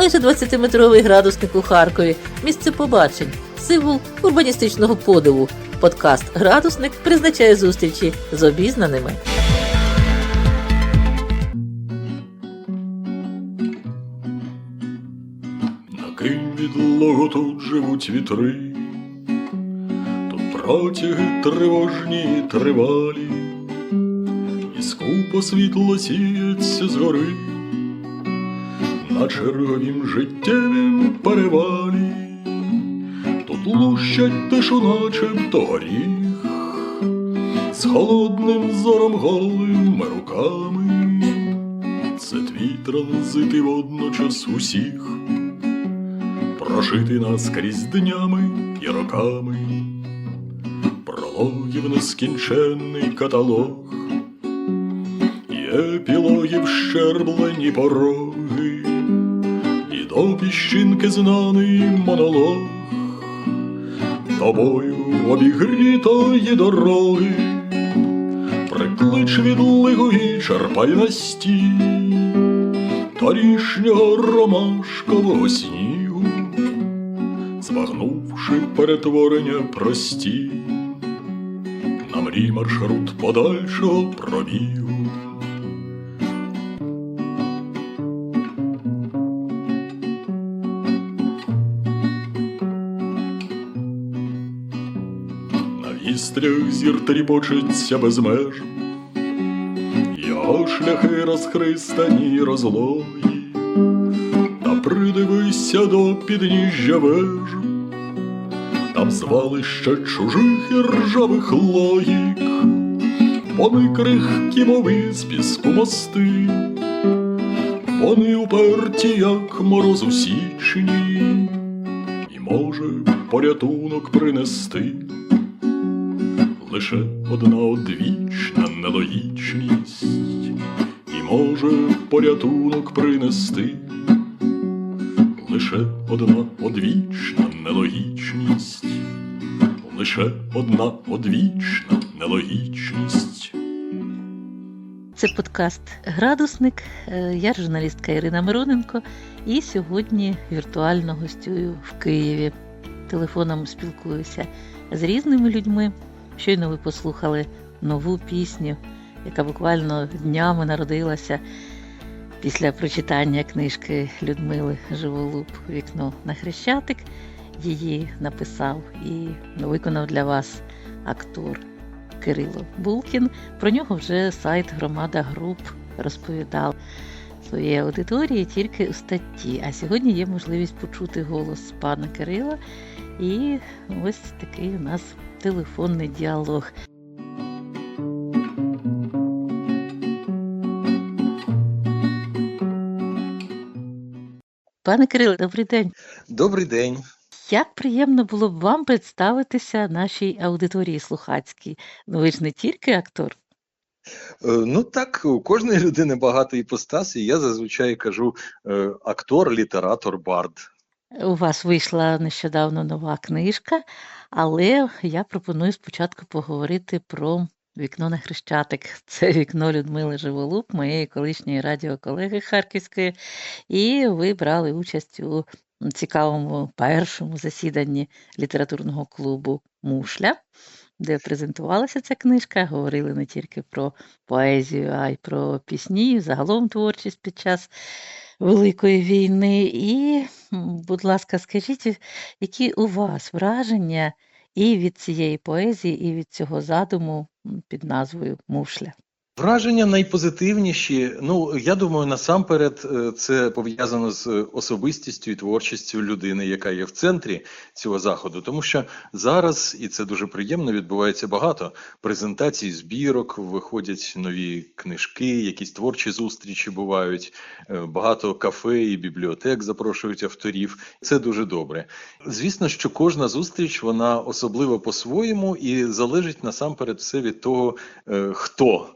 Майже 20-метровий градусник у Харкові, місце побачень, символ урбаністичного подиву. Подкаст Градусник призначає зустрічі з обізнаними. На Київ відлого тут живуть вітри, тут протяги тривожні й тривалі, і скупо світло сіється згори, на черговім життєвім перевалі, тут лущать тишу, начебто горіх, з холодним зором голими руками. Це твій транзит і водночас усіх. Прожити наскрізь днями і роками, прологів нескінченний каталог, і епілогів щерблені до піщинки знаний монолог, тобою обігрітої дороги, приклич відлигу і черпай на стій торішнього ромашкового снігу, збагнувши перетворення прості, на мрій маршрут подальшого пробігу. Вістрях зір тріпочеться без меж, його шляхи розхристані розлої, та придивися до підніжжя веж, там звалище чужих і ржавих логік, вони крихкі, мови з піску мости, вони уперті, як мороз у січні, і може порятунок принести лише одна одвічна нелогічність, і може порятунок принести лише одна одвічна нелогічність, лише одна одвічна нелогічність. Це подкаст Градусник. Е, Я журналістка Ірина Мироненко і сьогодні віртуально гостюю в Києві. Телефоном спілкуюся з різними людьми. Щойно ви послухали нову пісню, яка буквально днями народилася після прочитання книжки Людмили Живолуб Вікно на Хрещатик. Її написав і виконав для вас актор Кирило Булкін. Про нього вже сайт Громада Груп розповідав своїй аудиторії тільки у статті. А сьогодні є можливість почути голос пана Кирила. І ось такий у нас телефонний діалог. Пане Кириле, добрий день. Добрий день. Як приємно було б вам представитися нашій аудиторії слухацькій. Ну ви ж не тільки актор. Е, Ну так, у кожної людини багато іпостас, і я зазвичай кажу е, актор, літератор, бард. У вас вийшла нещодавно нова книжка, але я пропоную спочатку поговорити про вікно на Хрещатик. Це вікно Людмили Живолуб, моєї колишньої радіоколеги Харківської, і ви брали участь у цікавому першому засіданні літературного клубу Мушля, де презентувалася ця книжка. Говорили не тільки про поезію, а й про пісні, загалом творчість під час Великої війни. І, будь ласка, скажіть, які у вас враження і від цієї поезії, і від цього задуму під назвою Мушля? Враження найпозитивніші. Ну, я думаю, насамперед е, це пов'язано з особистістю і творчістю людини, яка є в центрі цього заходу. Тому що зараз, і це дуже приємно, відбувається багато презентацій, збірок, виходять нові книжки, якісь творчі зустрічі бувають, е, багато кафе і бібліотек запрошують авторів. Це дуже добре. Звісно, що кожна зустріч вона особлива по-своєму і залежить насамперед все від того, е, хто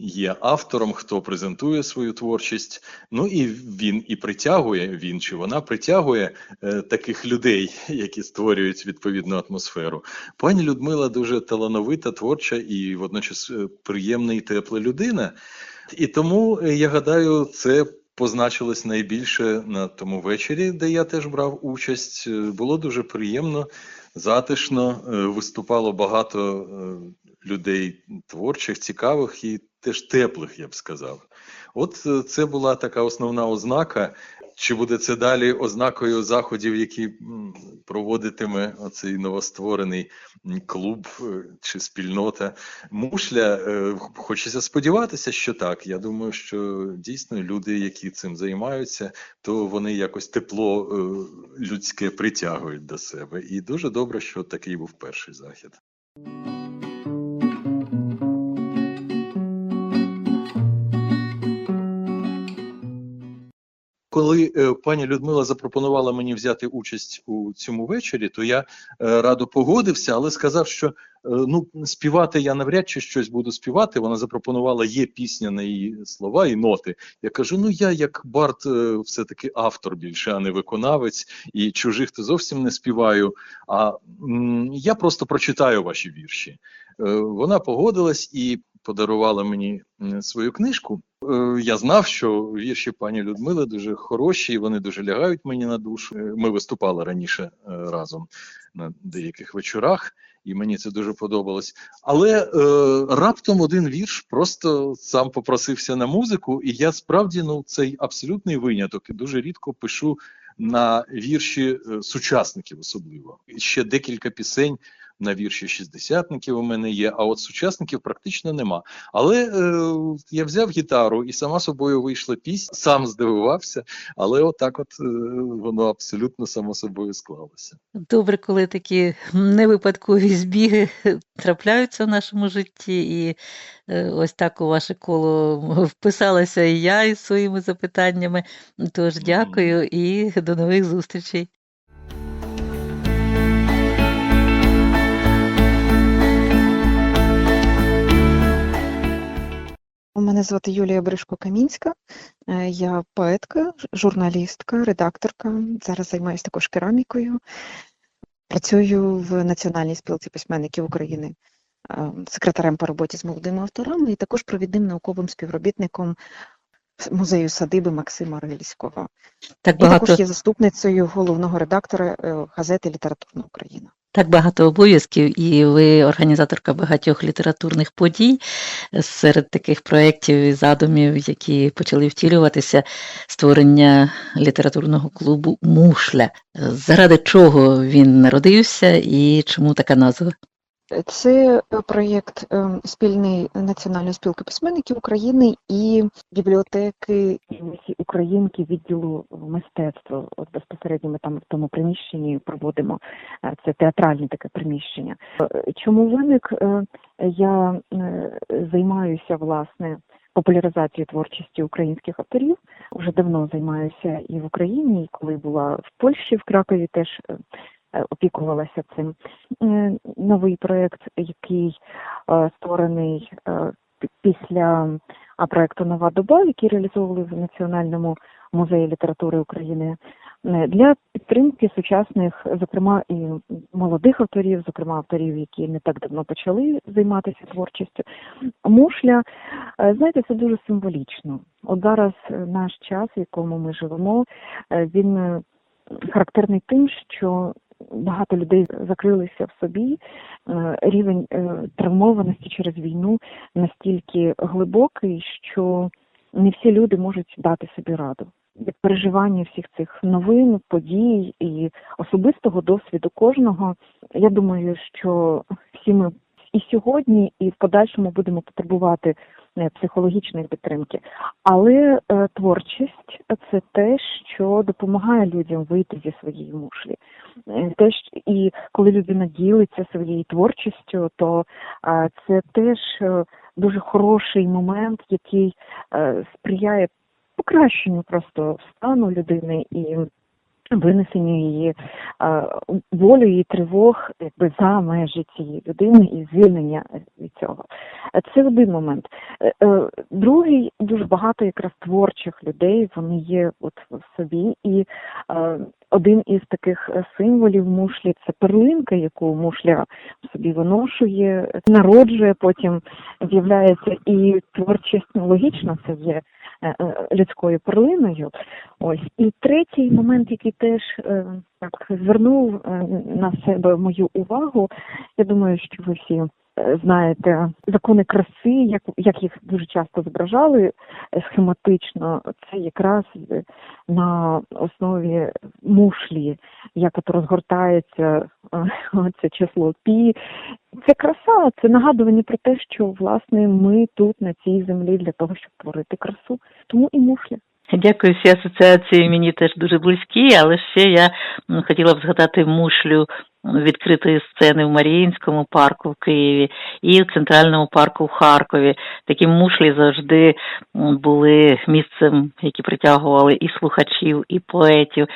є автором, хто презентує свою творчість. Ну і він і притягує, він чи вона притягує е, таких людей, які створюють відповідну атмосферу. Пані Людмила дуже талановита, творча і водночас е, приємна і тепла людина. І тому е, я гадаю, це позначилось найбільше на тому вечорі, де я теж брав участь. Е, Було дуже приємно, затишно. Виступало багато людей творчих, цікавих і теж теплих, я б сказав. От е, це була така основна ознака. Чи буде це далі ознакою заходів, які проводитиме оцей новостворений клуб е, чи спільнота мушля? Е, Хочеться сподіватися, що так. Я думаю, що дійсно люди, які цим займаються, то вони якось тепло людське притягують до себе. І дуже добре, що такий був перший захід. Коли е, пані Людмила запропонувала мені взяти участь у цьому вечорі, то я е, радо погодився, але сказав, що е, ну співати я навряд чи щось буду співати. Вона запропонувала є пісня на її слова і ноти. Я кажу: ну я як Барт, е, все-таки автор більше, а не виконавець, і чужих то зовсім не співаю. А я просто прочитаю ваші вірші. Вона погодилась і подарувала мені свою книжку. Е, Я знав, що вірші пані Людмили дуже хороші, і вони дуже лягають мені на душу. Е, Ми виступали раніше е, разом на деяких вечорах, і мені це дуже подобалось. Але е, раптом один вірш просто сам попросився на музику, і я справді ну цей абсолютний виняток. І дуже рідко пишу на вірші е, сучасників, особливо ще декілька пісень. На вірші шістдесятників у мене є, а от сучасників практично нема. Але е, я взяв гітару і сама собою вийшла пісня, сам здивувався, але отак от е, воно абсолютно само собою склалося. Добре, коли такі невипадкові збіги трапляються в нашому житті, і е, ось так у ваше коло вписалася і я із своїми запитаннями. Тож дякую і до нових зустрічей. Мене звати Юлія Бришко-Камінська. Е, Я поетка, журналістка, редакторка. Зараз займаюся також керамікою. Працюю в Національній спілці письменників України е, секретарем по роботі з молодими авторами і також провідним науковим співробітником музею садиби Максима Рильського. Так І також є заступницею головного редактора е, газети Літературна Україна. так багато обов'язків, і ви організаторка багатьох літературних подій. Серед таких проєктів і задумів, які почали втілюватися, створення літературного клубу Мушля. Заради чого він народився і чому така назва? Це е, проєкт е, спільний Національної спілки письменників України і бібліотеки «Імені Українки відділу мистецтва. От безпосередньо ми там в тому приміщенні проводимо е, це театральне таке приміщення. Е, Чому виник? Я займаюся власне популяризацією творчості українських авторів. Уже давно займаюся і в Україні, і коли була в Польщі, в Кракові теж опікувалася цим. Е, новий проєкт, який е, створений е, після проєкту Нова доба, який реалізовували в Національному музеї літератури України е, для підтримки сучасних, зокрема і молодих авторів, зокрема авторів, які не так давно почали займатися творчістю. Мушля, е, знаєте, це дуже символічно. От зараз е, наш час, в якому ми живемо, е, він е, характерний тим, що багато людей закрилися в собі. Е, Рівень е, травмованості через війну настільки глибокий, що не всі люди можуть дати собі раду. Від переживання всіх цих новин, подій і особистого досвіду кожного, я думаю, що всі ми і сьогодні, і в подальшому будемо потребувати психологічної підтримки. Але е, творчість це те, що допомагає людям вийти зі своєї мушлі. Е, Те, що- і коли людина ділиться своєю творчістю, то е, це теж дуже хороший момент, який сприяє покращенню просто стану людини і винесенню її е, болю і тривог якби за межі цієї людини і звільнення від цього. Е, Це один момент. Е, е, Другий дуже багато якраз творчих людей вони є от в собі, і е, один із таких е, символів мушлі це перлинка, яку мушля собі виношує, народжує, потім з'являється і творчість логічно це є е, е, людською перлиною. Ось і третій момент, який теж так звернув на себе мою увагу. Я думаю, що ви всі знаєте закони краси, як, як їх дуже часто зображали е, схематично. Це якраз е, на основі мушлі, як от розгортається е, це число пі. Це краса, це нагадування про те, що власне ми тут на цій землі для того, щоб творити красу. Тому і мушля. Дякую, всі асоціації мені теж дуже близькі, але ще я хотіла б згадати мушлю відкритої сцени в Маріїнському парку в Києві і в Центральному парку в Харкові. Такі мушлі завжди були місцем, які притягували і слухачів, і поетів.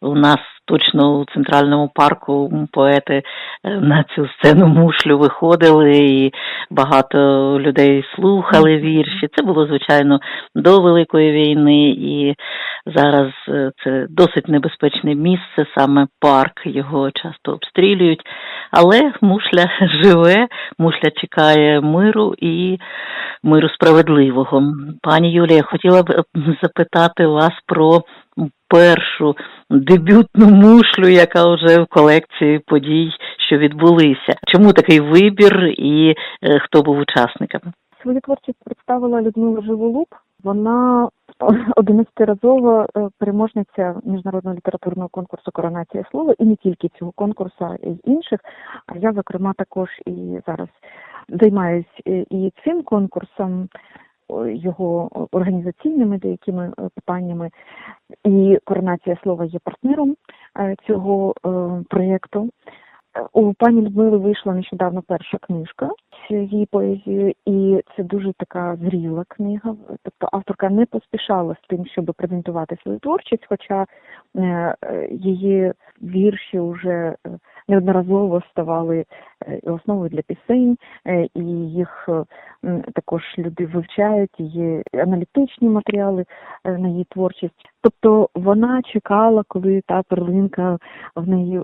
У нас точно у центральному парку поети е, на цю сцену мушлю виходили, і багато людей слухали вірші. Це було звичайно до Великої війни, і зараз е, це досить небезпечне місце, саме парк. Його часто обстрілюють. Але мушля живе, мушля чекає миру і миру справедливого. Пані Юлія, хотіла б е, запитати вас про першу дебютну мушлю, яка вже в колекції подій, що відбулися. Чому такий вибір і е, хто був учасниками? Свою творчість представила Людмила Живолуб. Вона 11-разова е, переможниця міжнародного літературного конкурсу Коронація слова і не тільки цього конкурсу, а й інших. А я, зокрема, також і зараз займаюсь е, і цим конкурсом, його організаційними деякими е, питаннями. І коронація слова є партнером е, цього е, проєкту. У пані Людмили вийшла нещодавно перша книжка з її поезією, і це дуже така зріла книга. Тобто авторка не поспішала з тим, щоб презентувати свою творчість, хоча її вірші вже неодноразово ставали е, основою для пісень, е, і їх е, також люди вивчають, є аналітичні матеріали на її творчість. Тобто вона чекала, коли та перлинка в неї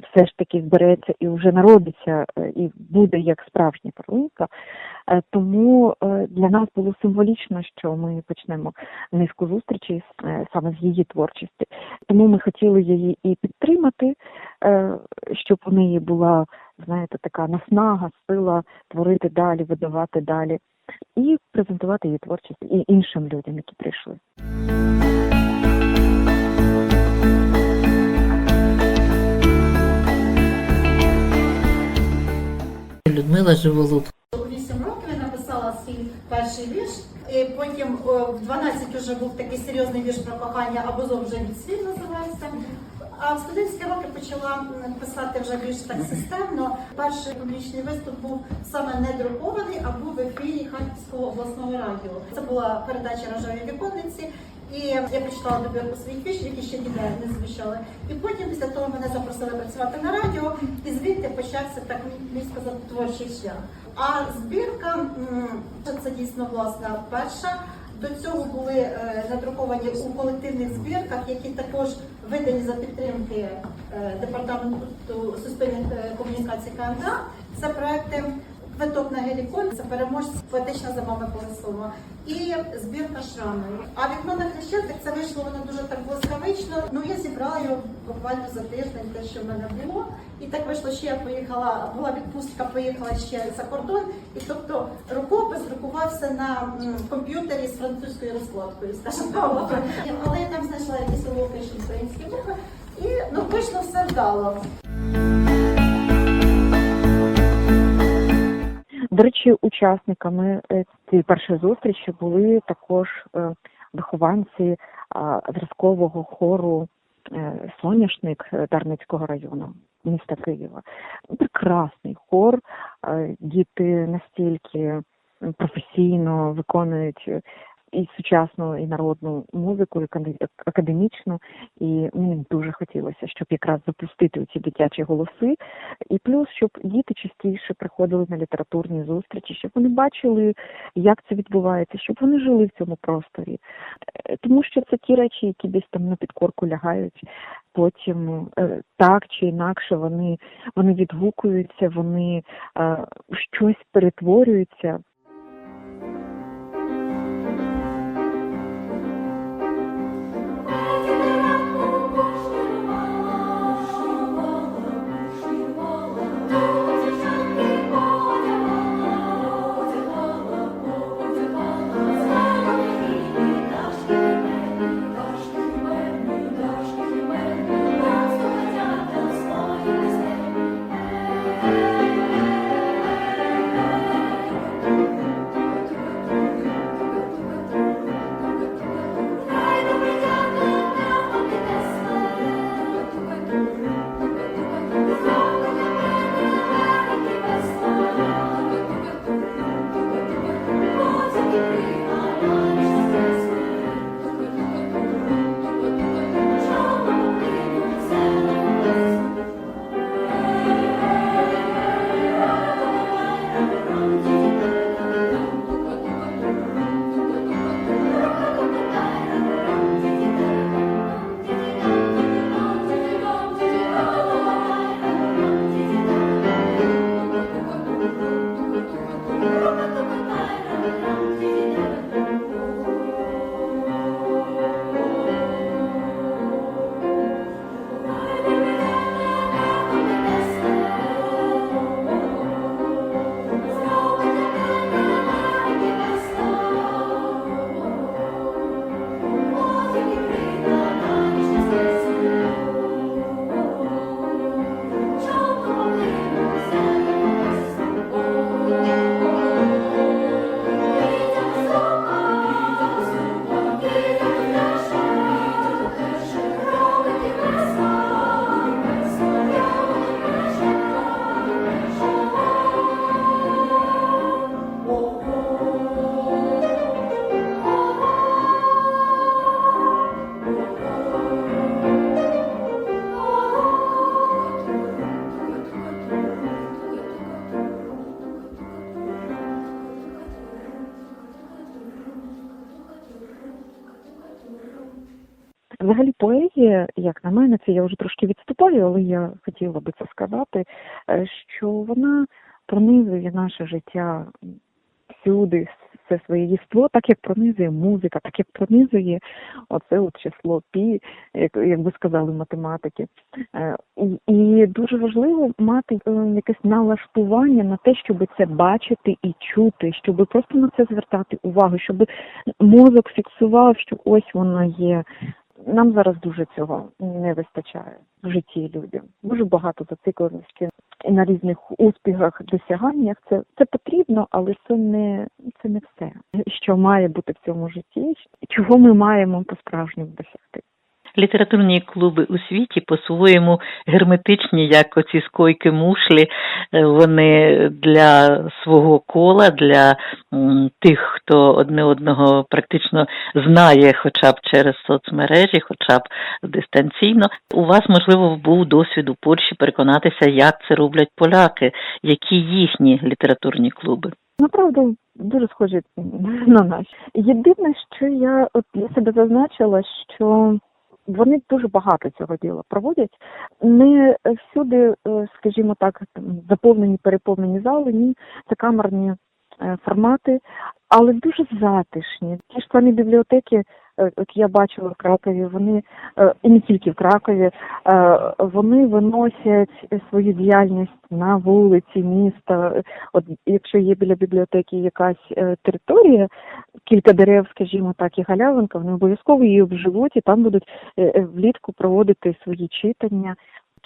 все ж таки збереться і вже народиться, е, і буде як справжня перлинка. Е, Тому е, для нас було символічно, що ми почнемо низку зустрічей саме з її творчості. Тому ми хотіли її і підтримати, щоб у неї була, знаєте, така наснага, сила творити далі, видавати далі, і презентувати її творчість і іншим людям, які прийшли. Людмила Живолуб. У 8 років я написала свій перший вірш, і потім в 12 вже був такий серйозний вірш про кохання, або зов вже від називається. А в студентські роки почала писати вже більш так системно. Перший публічний виступ був саме не друкований, а був в ефірі Харківського обласного радіо. Це була передача Рожеві віконниці. І я прочитала добірку своїх віршів, які ще ніде не звучали. І потім після того мене запросили працювати на радіо, і звідти почався так міг сказати творчий шлях. А збірка це, дійсно власна перша. До цього були е, надруковані у колективних збірках, які також видані за підтримки е, департаменту суспільних е, комунікацій КМДА. Це проекти Квиток на гелікон, це переможці поетична за вами Полисова. І збірка шрами. А вікно на хрещатик це вийшло воно дуже так блискавично. Ну я зібрала його буквально за тиждень, те, що в мене було. І так вийшло, що я поїхала, була відпустка, поїхала ще за кордон. І тобто рукопис друкувався на комп'ютері з французькою розкладкою, скажімо так. Але я там знайшла якісь уроки, українські букви. І ну вийшло все вдало. До речі, учасниками е, цієї першої зустрічі були також е, вихованці зразкового хору е, Соняшник Дарницького району міста Києва. Прекрасний хор. Діти настільки професійно виконують і сучасну, і народну музику, і академічну. І мені дуже хотілося, щоб якраз запустити ці дитячі голоси, і плюс, щоб діти частіше приходили на літературні зустрічі, щоб вони бачили, як це відбувається, щоб вони жили в цьому просторі. Е, Тому що це ті речі, які десь там на підкорку лягають. Потім е, так чи інакше вони, вони відгукуються, вони е, щось перетворюються. Взагалі поезія, як на мене, це я вже трошки відступаю, але я хотіла би це сказати, е, що вона пронизує наше життя всюди, все своє єство, так як пронизує музика, так як пронизує оце от число пі, як, як би сказали математики. Е, І, і дуже важливо мати е, якесь налаштування на те, щоб це бачити і чути, щоб просто на це звертати увагу, щоб мозок фіксував, що ось воно є. Нам зараз дуже цього не вистачає в житті людям. Дуже багато зацикленості на різних успіхах, досяганнях. Це це потрібно, але це не це не все, що має бути в цьому житті, чого ми маємо по-справжньому досягти. Літературні клуби у світі по-своєму герметичні, як оці скойки мушлі. Е, Вони для свого кола, для тих, хто одне одного практично знає, хоча б через соцмережі, хоча б дистанційно. У вас, можливо, був досвід у Польщі переконатися, як це роблять поляки, які їхні літературні клуби. Направду дуже схожі на нас. Єдине, що я от для себе зазначила, що вони дуже багато цього діла проводять. Не всюди, е, скажімо так, заповнені, переповнені зали, ні, це камерні е, формати, але дуже затишні. Ті ж самі бібліотеки, е, які я бачила в Кракові, вони е, і не тільки в Кракові, е, вони виносять свою діяльність на вулиці міста. От якщо є біля бібліотеки якась територія, кілька дерев, скажімо так, і галявинка, вони обов'язково її обживуть і там будуть влітку проводити свої читання,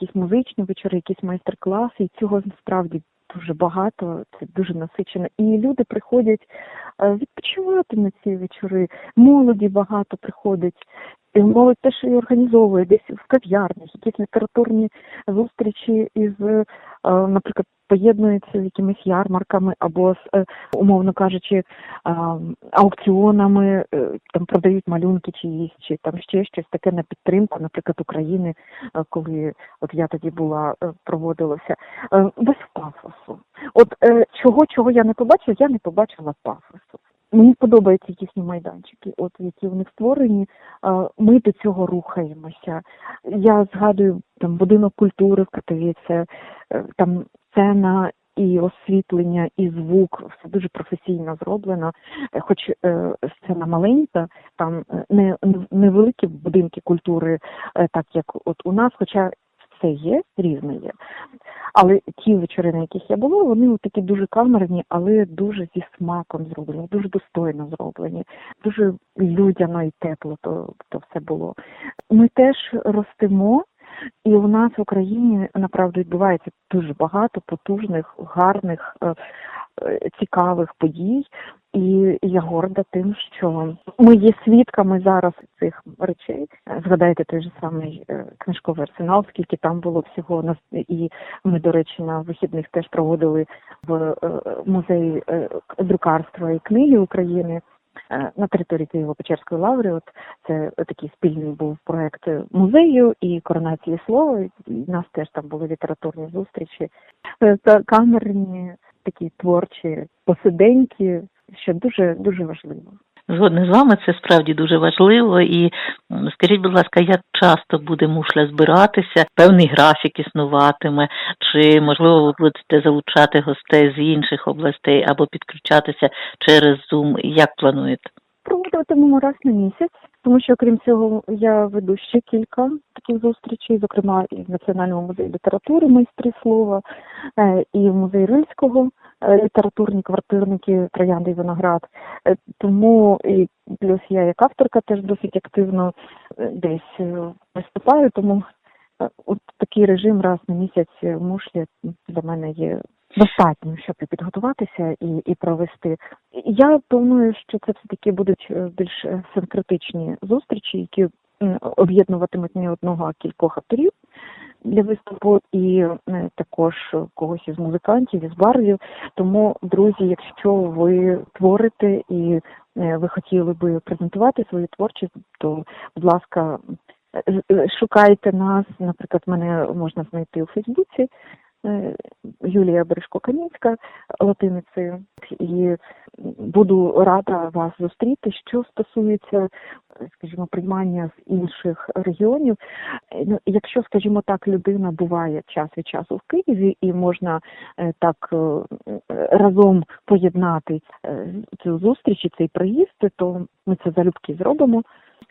якісь музичні вечори, якісь майстер-класи, і цього насправді дуже багато, це дуже насичено. І люди приходять е, відпочивати на ці вечори. Молоді багато приходить. І молодь теж і організовує десь в кав'ярнях, якісь літературні зустрічі із е, наприклад, поєднується з якимись ярмарками або з, е, умовно кажучи, аукціонами, там продають малюнки чиїсь, чи там ще щось таке на підтримку, наприклад, України, е, коли от я тоді була, е, проводилося, Е, без пафосу. От чого, чого я не побачила, я не побачила пафосу. Мені подобаються їхні майданчики, от які в них створені. Ми до цього рухаємося. Я згадую там будинок культури в Катовіце, е, там сцена і освітлення, і звук, все дуже професійно зроблено. Е, Хоч е, сцена маленька, там не, не- невеликі будинки культури, так як от у нас, хоча все є, різне є. Але ті вечори, на яких я була, вони такі дуже камерні, але дуже зі смаком зроблені, дуже достойно зроблені, дуже людяно і тепло то, то все було. Ми теж ростемо, і у нас в Україні направду відбувається дуже багато потужних, гарних, е, е, цікавих подій. І я горда тим, що ми є свідками зараз цих речей. Згадайте той же самий е, книжковий арсенал, скільки там було всього нас і ми, до речі, на вихідних теж проводили в музеї друкарства і книги України на території Києво-Печерської лаври. От це такий спільний був проект музею і коронації слова. І в нас теж там були літературні зустрічі, Це камерні, такі творчі посиденьки, що дуже дуже важливо. Згодна з вами, це справді дуже важливо. І скажіть, будь ласка, як часто буде мушля збиратися? Певний графік існуватиме, чи можливо ви будете залучати гостей з інших областей або підключатися через Zoom? Як плануєте? Проводитимемо раз на місяць, тому що окрім цього я веду ще кілька таких зустрічей, зокрема і в Національному музеї літератури майстри слова, е, і в музеї Рильського е, літературні квартирники Троянди і Виноград. Е, Тому і плюс я як авторка теж досить активно десь виступаю, тому от такий режим раз на місяць мушлі для мене є достатньо, щоб підготуватися і, і провести. Я планую, що це все таки будуть е, більш е, синкретичні зустрічі, які об'єднуватимуть не одного, а кількох авторів для виступу, і е, також когось із музикантів, із барвів. Тому, друзі, якщо ви творите і ви хотіли би презентувати свою творчість, то, будь ласка, шукайте нас. Наприклад, мене можна знайти у Фейсбуці. Е, Юлія Бережко-Камінська латиницею, і буду рада вас зустріти. Що стосується, скажімо, приймання з інших регіонів, е, ну, якщо, скажімо так, людина буває час від часу в Києві і можна е, так разом поєднати цю зустріч і цей приїзд, то ми це залюбки зробимо.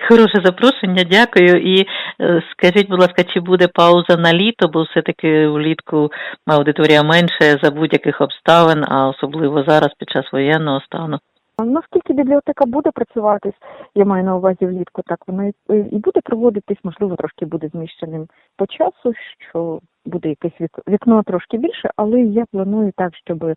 Хороше запрошення, дякую. І е, скажіть, будь ласка, чи буде пауза на літо, бо все-таки влітку аудиторія менше за будь-яких обставин, а особливо зараз під час воєнного стану. Наскільки бібліотека буде працювати, я маю на увазі влітку, так вона і буде проводитись, можливо, трошки буде зміщеним по часу, що буде якесь вікно трошки більше, але я планую так, щоб е,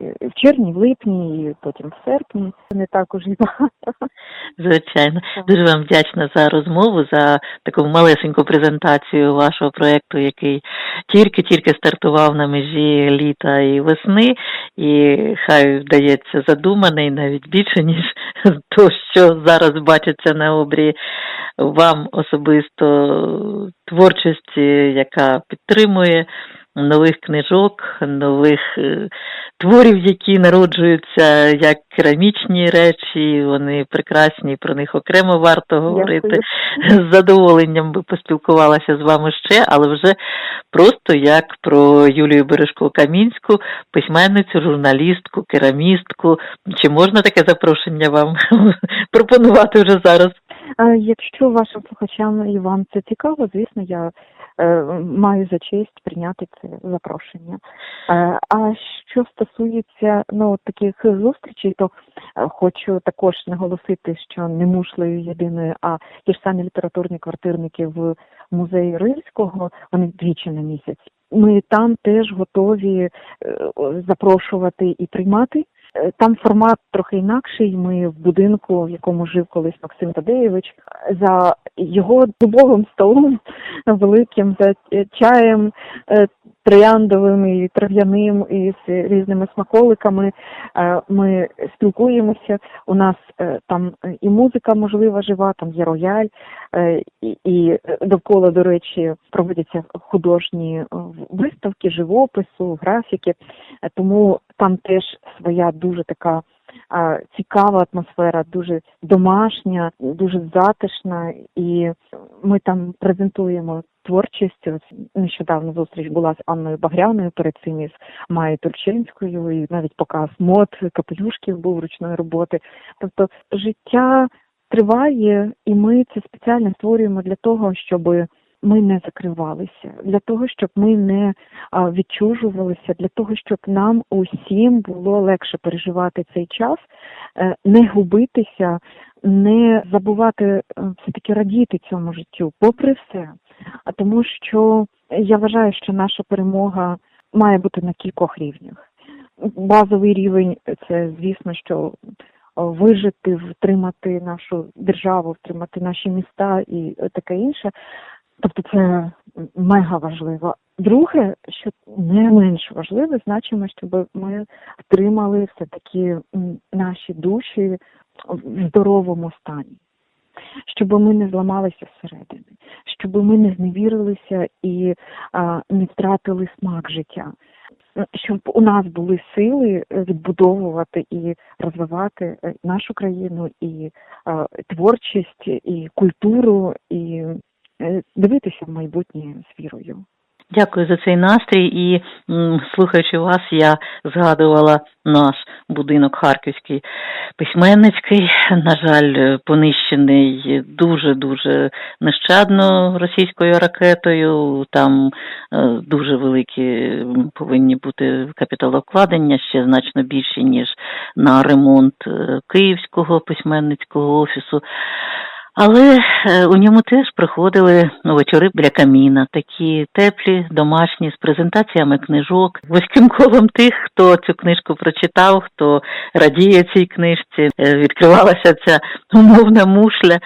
в червні, в липні, і потім в серпні. Не так уже багато. Звичайно, дуже вам вдячна за розмову, за таку малесеньку презентацію вашого проєкту, який тільки-тільки стартував на межі літа і весни, і хай вдається задуманий навіть більше, ніж то, що зараз бачиться на обрії. Вам особисто творчості, яка підтримує нових книжок, нових е, творів, які народжуються як керамічні речі, вони прекрасні, про них окремо варто говорити. Дякую. З задоволенням би поспілкувалася з вами ще, але вже просто як про Юлію Бережко Камінську, письменницю, журналістку, керамістку. Чи можна таке запрошення вам пропонувати вже зараз? Якщо вашим слухачам і вам це цікаво, звісно, я е, маю за честь прийняти це запрошення. Е, а що стосується ну таких зустрічей, то е, хочу також наголосити, що не мушлею єдиною, а ті ж самі літературні квартирники в музеї Рильського, вони двічі на місяць. Ми там теж готові запрошувати і приймати Там формат трохи інакший. Ми в будинку, в якому жив колись Максим Тадеєвич, за його дубовим столом великим, за чаєм е, трояндовим і трав'яним і з різними смаколиками. е, Ми спілкуємося. У нас е, там і музика можлива жива, там є рояль, і, довкола, до речі, проводяться художні виставки живопису, графіки. Тому там теж своя дуже така а, цікава атмосфера, дуже домашня, дуже затишна, і ми там презентуємо творчість. Нещодавно зустріч була з Анною Багряною, перед цим із Маєю Турчинською, і навіть показ мод, капелюшків був ручної роботи. Тобто життя триває, і ми це спеціально створюємо для того, щоб ми не закривалися, для того, щоб ми не відчужувалися, для того, щоб нам усім було легше переживати цей час, е, не губитися, не забувати е, все-таки радіти цьому життю, попри все. А тому, що я вважаю, що наша перемога має бути на кількох рівнях. Базовий рівень це, звісно, що вижити, втримати нашу державу, втримати наші міста і таке інше. Тобто це мега важливо. Друге, що не менш важливе, значимо, щоб ми втримали все таки наші душі в здоровому стані, щоб ми не зламалися зсередини, щоб ми не зневірилися і а, не втратили смак життя. Щоб у нас були сили відбудовувати і розвивати е, нашу країну, і е, творчість, і культуру, і дивитися в майбутнє з вірою. Дякую за цей настрій. І слухаючи вас, я згадувала наш будинок харківський письменницький. На жаль, е, понищений дуже дуже нещадно російською ракетою. Там е, дуже великі повинні бути капіталовкладення, ще значно більші ніж на ремонт е, київського письменницького офісу. Але е, у ньому теж приходили ну, вечори біля каміна, такі теплі, домашні, з презентаціями книжок, вузьким колом тих, хто цю книжку прочитав, хто радіє цій книжці. Е, Відкривалася ця умовна мушля.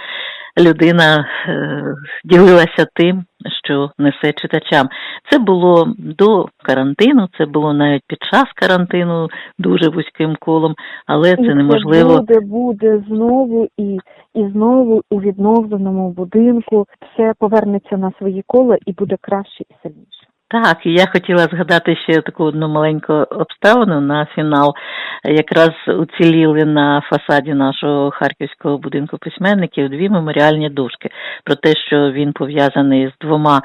Людина е, ділилася тим, що несе читачам. Це було до карантину, це було навіть під час карантину дуже вузьким колом, але це І неможливо. буде, буде знову і, і знову у відновленому будинку все повернеться на свої кола і буде краще і сильніше. Так, і я хотіла згадати ще таку одну маленьку обставину на фінал. Якраз уціліли на фасаді нашого харківського будинку письменників дві меморіальні дошки про те, що він пов'язаний з двома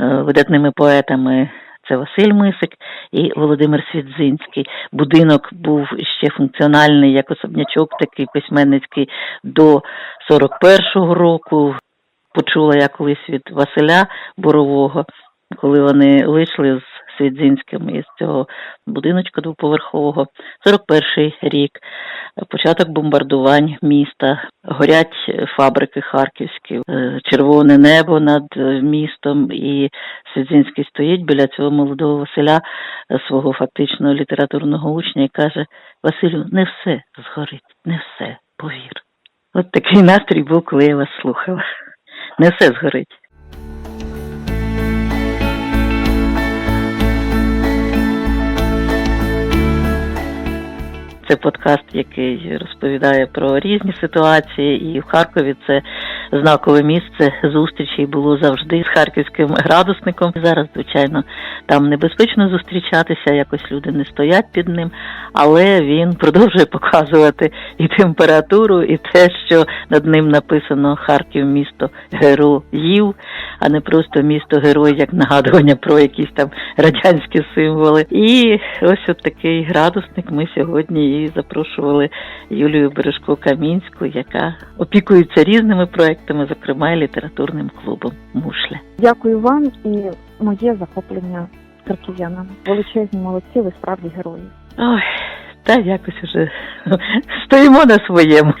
е, видатними поетами. Це Василь Мисик і Володимир Свідзинський. Будинок був ще функціональний як особнячок, такий письменницький до 41-го року. Почула я колись від Василя Борового, коли вони вийшли з Свідзинським із цього будиночку двоповерхового. 41-й рік, початок бомбардувань міста, горять фабрики харківські, е, червоне небо над містом, і Свідзинський стоїть біля цього молодого Василя, е, свого фактичного літературного учня, і каже: Василю, не все згорить, не все, повір. От такий настрій був, коли я вас слухала. Не все згорить. Це подкаст, який розповідає про різні ситуації, і в Харкові це знакове місце зустрічей було завжди з харківським градусником. Зараз, звичайно, там небезпечно зустрічатися, якось люди не стоять під ним, але він продовжує показувати і температуру, і те, що над ним написано Харків місто героїв, а не просто місто герой, як нагадування про якісь там радянські символи. І ось от такий градусник ми сьогодні і запрошували Юлію Бережко Камінську, яка опікується різними проектами, зокрема і літературним клубом Мушля. Дякую вам і моє захоплення харків'янами. Величезні молодці, ви справді герої. Ой, та якось уже стоїмо на своєму.